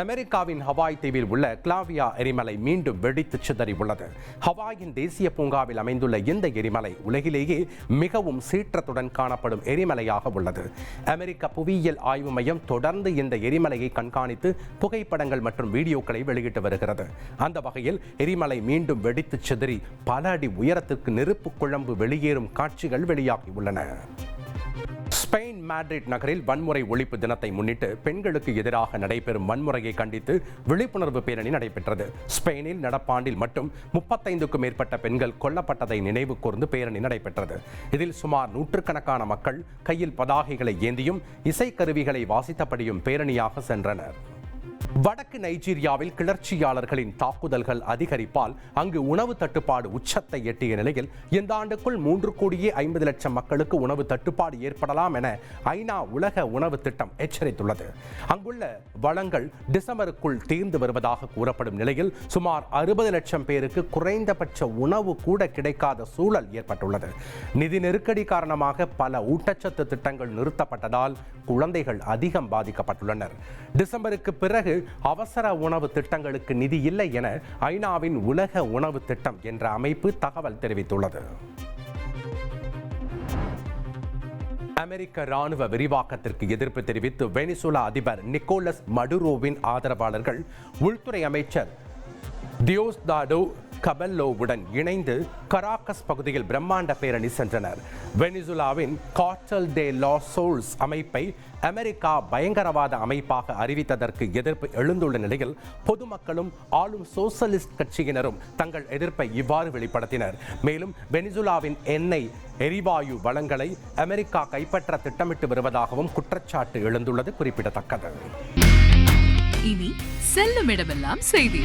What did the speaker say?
அமெரிக்காவின் ஹவாய் தீவில் உள்ள கிளாவியா எரிமலை மீண்டும் வெடித்து சிதறி உள்ளது ஹவாயின் தேசிய பூங்காவில் அமைந்துள்ள இந்த எரிமலை உலகிலேயே மிகவும் சீற்றத்துடன் காணப்படும் எரிமலையாக உள்ளது. அமெரிக்க புவியியல் ஆய்வு மையம் தொடர்ந்து இந்த எரிமலையை கண்காணித்து புகைப்படங்கள் மற்றும் வீடியோக்களை வெளியிட்டு வருகிறது. அந்த வகையில் எரிமலை மீண்டும் வெடித்து சிதறி பல அடி உயரத்திற்கு நெருப்பு குழம்பு வெளியேறும் காட்சிகள் வெளியாகியுள்ளன ஸ்பெயின் மேட்ரிட் நகரில் வன்முறை ஒழிப்பு தினத்தை முன்னிட்டு பெண்களுக்கு எதிராக நடைபெறும் வன்முறையை கண்டித்து விழிப்புணர்வு பேரணி நடைபெற்றது. ஸ்பெயினில் நடப்பாண்டில் மட்டும் முப்பத்தைந்துக்கும் மேற்பட்ட பெண்கள் கொல்லப்பட்டதை நினைவு கூர்ந்து பேரணி நடைபெற்றது. இதில் சுமார் நூற்றுக்கணக்கான மக்கள் கையில் பதாகைகளை ஏந்தியும் இசைக்கருவிகளை வாசித்தபடியும் பேரணியாக சென்றனர். வடக்கு நைஜீரியாவில் கிளர்ச்சியாளர்களின் தாக்குதல்கள் அதிகரிப்பால் அங்கு உணவு தட்டுப்பாடு உச்சத்தை எட்டிய நிலையில் இந்த ஆண்டுக்குள் மூன்று கோடியே ஐம்பது லட்சம் மக்களுக்கு உணவு தட்டுப்பாடு ஏற்படலாம் என ஐநா உலக உணவு திட்டம் எச்சரித்துள்ளது. அங்குள்ள வளங்கள் டிசம்பருக்குள் தீர்ந்து வருவதாக கூறப்படும் நிலையில் சுமார் அறுபது லட்சம் பேருக்கு குறைந்தபட்ச உணவு கூட கிடைக்காத சூழல் ஏற்பட்டுள்ளது. நிதி நெருக்கடி காரணமாக பல ஊட்டச்சத்து திட்டங்கள் நிறுத்தப்பட்டதால் குழந்தைகள் அதிகம் பாதிக்கப்பட்டுள்ளனர். டிசம்பருக்கு பிறகு அவசர உணவு திட்டங்களுக்கு நிதி இல்லை என ஐநாவின் உலக உணவு திட்டம் என்ற அமைப்பு தகவல் தெரிவித்துள்ளது. அமெரிக்க ராணுவ விரிவாக்கத்திற்கு எதிர்ப்பு தெரிவித்து வெனிசுலா அதிபர் நிக்கோலஸ் மடுரோவின் ஆதரவாளர்கள் உள்துறை அமைச்சர் தியோஸ்தாடோ கபல்லோவுடன் இணைந்து கராக்கஸ் பகுதியில் பிரம்மாண்ட பேரணி சென்றனர். வெனிசுலாவின் காட்டல் டே லா சோல்ஸ் அமைப்பை அமெரிக்கா பயங்கரவாத அமைப்பாக அறிவித்ததற்கு எதிர்ப்பு எழுந்துள்ள நிலையில் பொதுமக்களும் ஆளும் சோசலிஸ்ட் கட்சியினரும் தங்கள் எதிர்ப்பை இவ்வாறு வெளிப்படுத்தினர். மேலும் வெனிசுலாவின் எண்ணெய் எரிவாயு வளங்களை அமெரிக்கா கைப்பற்ற திட்டமிட்டு வருவதாகவும் குற்றச்சாட்டு எழுந்துள்ளது குறிப்பிடத்தக்கது. இனி செல்லும் இடமெல்லாம் செய்தி.